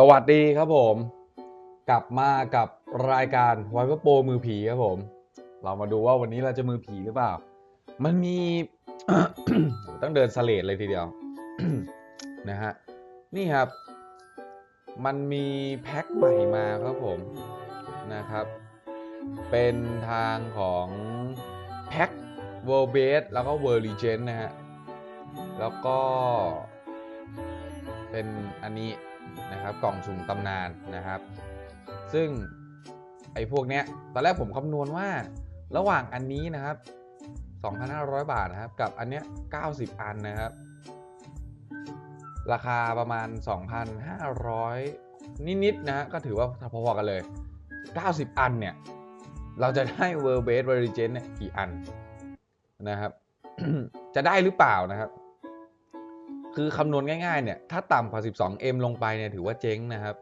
สวัสดีครับผม กลับมากับรายการไวเปอร์โปรมือผีครับผม เรามาดูว่าวันนี้เราจะมือผีหรือเปล่า มันมีต้องเดินสเลดเลยทีเดียวนะฮะนี่ครับ มันมีแพ็คใหม่มาครับผมนะครับ เป็นทางของแพ็ค World Base แล้วก็ World Legend นะฮะแล้วก็เป็นอันนี้ นะครับกล่องสุ่มตำนานนะครับ ซึ่งไอ้พวกเนี้ยตอนแรกผมคำนวณว่าระหว่างอันนี้นะครับ 2,500 บาทนะครับ กับอันเนี้ย90 อันนะครับ ราคาประมาณ 2,500 นิดๆนะฮะก็ถือว่าพอๆกันเลย 90 อันเนี่ย เราจะได้ World Base Origin เนี่ยกี่อันนะครับ จะได้หรือเปล่านะครับ คือคำนวณง่ายๆเนี่ยถ้าต่ำกว่า 12M ลงไปเนี่ยถือว่าเจ๊งนะครับ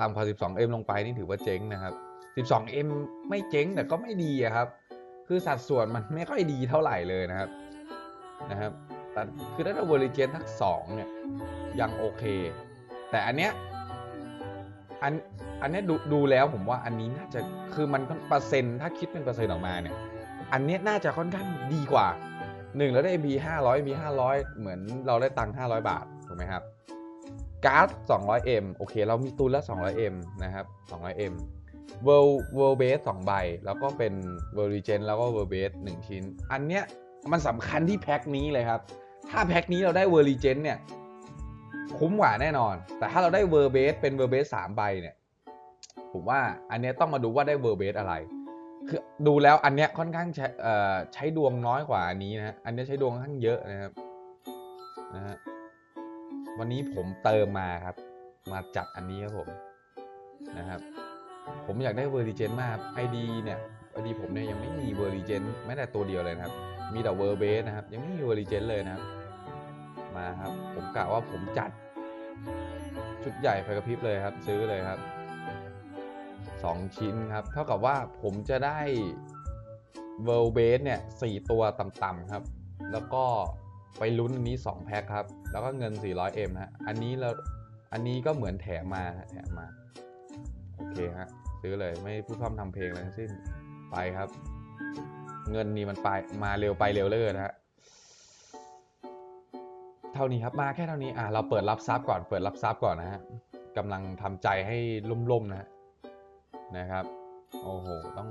ต่ำกว่า 12M ลงไปนี่ถือว่าเจ๊งนะครับ 12M ไม่เจ๊งแต่ก็ไม่ดีอะครับ คือสัดส่วนมันไม่ค่อยดีเท่าไหร่เลยนะครับนะครับแต่คือถ้าเราบริเจนทักสองเนี่ยยังโอเค แต่อันเนี้ยอันอันเนี้ยดูดูแล้วผมว่าอันนี้น่าจะคือมันเปอร์เซ็นต์ถ้าคิดเป็นเปอร์เซ็นต์ออกมาเนี่ย อันเนี้ยน่าจะค่อนข้างดีกว่า หนึ่งเราได้ MP 500 MP 500เหมือนเราได้ตังค์500 บาทถูกไหมครับการ์ด 200M โอเค เรามีตุนล้ว 200M นะครับ 200M World World Base 2ใบ แล้วก็เป็น World Legend แล้วก็ World Base 1 ชิ้น อันเนี้ยมันสำคัญที่แพ็คนี้เลยครับ ถ้าแพ็คนี้เราได้ World Legend เนี่ย คุ้มกว่าแน่นอน แต่ถ้าเราได้ World Base เป็น World Base 3ใบเนี่ย ผมว่าอันเนี้ยต้องมาดูว่าได้ World Base อะไร คือดูแล้วอันเนี้ยค่อนข้างใช้เอ่อใช้ดวงน้อยกว่าอันนี้นะฮะอันเนี้ยใช้ดวงค่อนข้างเยอะนะครับนะฮะวันนี้ผมเติมมาครับ มาจัดอันนี้ครับผมนะครับ ผมอยากได้เวอร์ i ิเจนมากไอดีเนี่ยไอดีผมเนี่ยยังไม่มีเวอร์ i ิเจนแม้แต่ตัวเดียวเลยนะครับ มีแต่เวอร์เบสนะครับ ยังไม่มีเวอร์ i ิเจนเลยนะครับ มาครับ ผมกะว่าผมจัด ชุดใหญ่ไฟกระพริบเลยครับ ซื้อเลยครับ สองชิ้นครับ เท่ากับว่าผมจะได้ World Base เนี่ยสี่ตัวต่ำๆครับ แล้วก็ไปลุ้นอันนี้ 2 แพ็คครับ แล้วก็เงิน 400M ฮะ อันนี้เราอันนี้ก็เหมือนแถมมาแถมมา โอเคฮะ ซื้อเลยไม่พูดพร่ำทำเพลงอะไรทั้งสิ้น ไปครับ เงินนี่มันไปมาเร็วไปเร็วเลยนะฮะ เท่านี้ครับมาแค่เท่านี้ อะเราเปิดรับทรัพย์ก่อน เปิดรับทรัพย์ก่อนนะฮะกำลังทำใจให้ล่มๆนะฮะ นะครับ โอ้โห ต้อง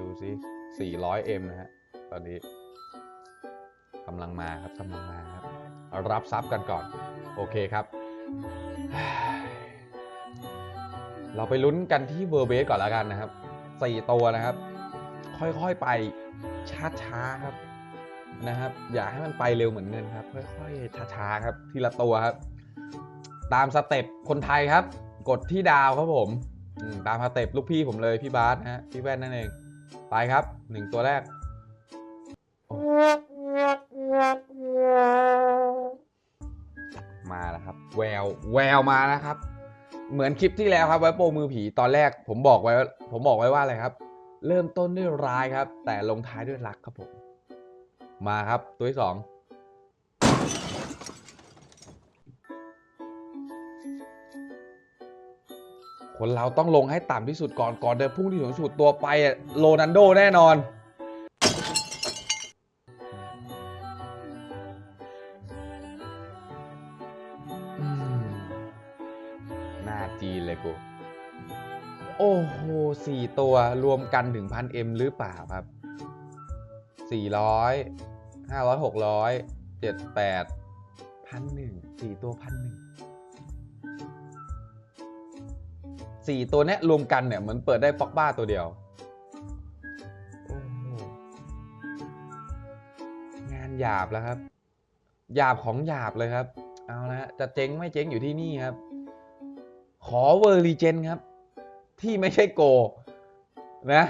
ดูซิ 400M นะฮะ ตอนนี้กำลังมาครับกำลังมาครับ รับทรัพย์กันก่อน โอเคครับ เราไปลุ้นกันที่เวอร์เบสก่อนแล้วกันนะครับ 4 ตัวนะครับ ค่อยๆไปช้าๆครับนะครับ อย่าให้มันไปเร็วเหมือนเงินครับ ค่อยๆช้าๆครับ ทีละตัวครับ ตามสเต็ปคนไทยครับ กดที่ดาวครับผม ตามสเต็ปลูกพี่ผมเลยพี่บาสนะฮะพี่แว่นนั่นเอง ไปครับหนึ่งตัวแรก มาแล้วครับ แววแววมาแล้วครับ เหมือนคลิปที่แล้วครับไว้โปมือผีตอนแรก ผมบอกไว้ ผมบอกไว้ว่าอะไรครับ เริ่มต้นด้วยร้ายครับ แต่ลงท้ายด้วยรักครับผม มาครับตัวที่สอง คนเราต้องลงให้ต่ำที่สุดก่อนก่อนเดินพุ่งที่สูงสุดตัวไปอะโรนันโดแน่นอนอืมหน้าจีนเลยกู โอ้โหสี่ตัวรวมกันถึงพันเอ็มหรือเปล่าครับสี่ร้อยห้าร้อยหกร้อยเจ็ดแปดพันหนึ่งสี่ตัวพันหนึ่ง สี่ตัวเนี้ยรวมกันเนี่ยเหมือนเปิดได้ฟอกบ้าตัวเดียวโอ้โหงานหยาบแล้วครับ หยาบของหยาบเลยครับ เอาละจะเจ๊งไม่เจ๊งอยู่ที่นี่ครับ ขอเวอร์ลีเจนครับ ที่ไม่ใช่โก นะ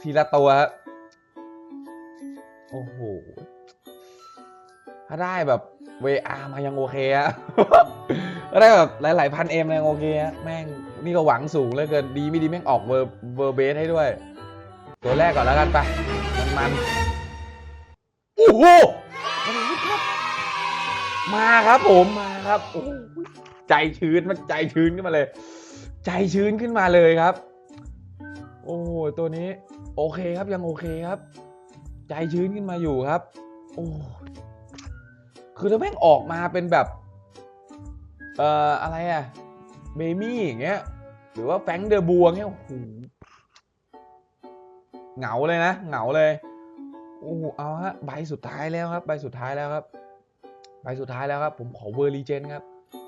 ทีละตัวครับโอ้โห ถ้าได้แบบ VR มายังโอเคอะได้แบบหลาย ๆ พันเอ็มยังโอเคอะแม่ง นี่ก็หวังสูงเหลือเกินดีไม่ดีแม่งออกเวอร์เวอร์เบสให้ด้วย ตัวแรกก่อนแล้วกันไป มันมันโอ้โหมาครับผมมาครับโอ้โหใจชื้นมันใจชื้นขึ้นมาเลย ใจชื้นขึ้นมาเลยครับ โอ้ตัวนี้ โอเคครับยังโอเคครับ ใจชื้นขึ้นมาอยู่ครับ โอ้คือถ้าแม่งออกมาเป็นแบบ เอ่ออะไรอะ เบมี่อย่างเงี้ย หรือว่าแฟงเดอบัวเงี้ยโอ้โหเหงาเลยนะเหงาเลยโอ้โหเอาฮะใบสุดท้ายแล้วครับใบสุดท้ายแล้วครับใบสุดท้ายแล้วครับผมขอเวอร์ลีเจนครับ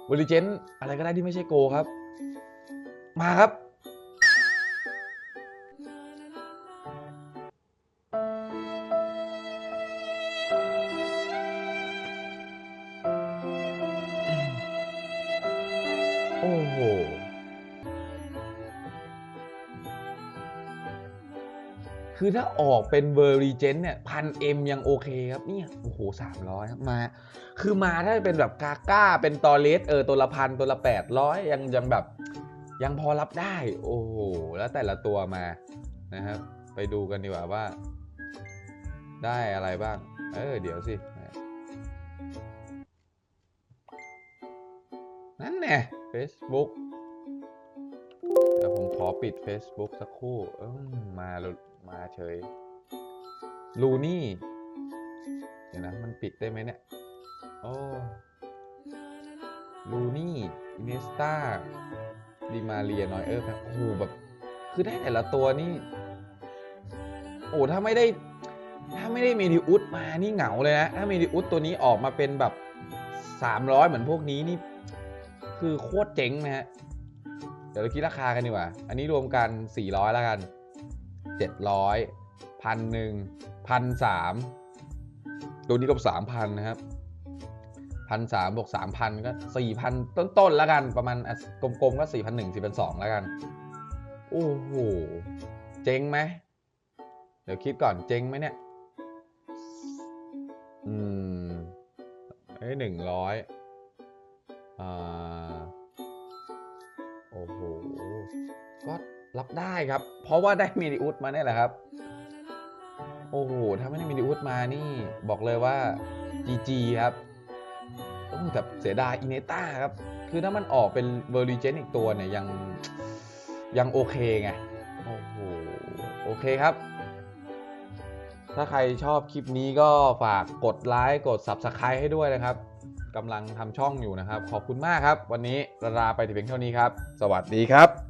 เวอร์ลีเจนอะไรก็ได้ที่ไม่ใช่โกครับ มาครับ โห คือถ้าออกเป็นเวอร์รีเจนเนี่ยพันเอ็มยังโอเคครับเนี่ยโอ้โหสามร้อยมา คือมาถ้าเป็นแบบกาก้า เป็นตอเลสเออตัวละพันตัวละแปดร้อยยังยังแบบ ยังพอรับได้ โอ้โห แล้วแต่ละตัวมานะครับ ไปดูกันดีกว่าว่า ได้อะไรบ้าง เออ เดี๋ยวสินั่นแน่ Facebook เดี๋ยวผมขอปิด Facebook สักครู่เออมาแล้วมาเฉยลูนี่เดี๋ยวนะ มันปิดได้ไหมเนี่ย โอ้ลูนี่อินเนสตาดิมาเรียนอยเออร์โอ้โหแบบ คือได้แต่ละตัวนี่ โอ้ ถ้าไม่ได้ ถ้าไม่ได้เมดิอุสมา นี่เหงาเลยนะ ถ้าเมดิอุสตัวนี้ออกมาเป็นแบบ 300 เหมือนพวกนี้นี่ คือโคตรเจ๋งนะฮะ เดี๋ยวเราคิดราคากันดีกว่า อันนี้รวมกัน 400 แล้วกัน 700พันหนึ่งพันสามตัวนี้ก็สามพันนะครับพันสามบวกสามพันก็สี่พันต้นๆแล้วกันประมาณกลมๆก็สี่พันหนึ่งสี่พันสองแล้วกัน โอ้โห เจ๊งไหม เดี๋ยวคิดก่อนเจ๊งไหมเนี่ย อืมเอ้ยหนึ่งร้อย อ่าโอ้โหก็รับได้ครับ เพราะว่าได้มินิอุสมาเนี่ยแหละครับ โอ้โห ถ้าไม่ได้มินิอุสมานี่ บอกเลยว่า GG ครับโอ้แต่เสียดายอินเนต้าครับ คือถ้ามันออกเป็นเวอร์ลิเจนอีกตัวเนี่ย ยังยังโอเคไง โอ้โห โอเคครับ ถ้าใครชอบคลิปนี้ก็ฝากกดไลค์กด Subscribe ให้ด้วยนะครับ กำลังทำช่องอยู่นะครับ ขอบคุณมากครับ วันนี้ลาไปแต่เพียงเท่านี้ครับ สวัสดีครับ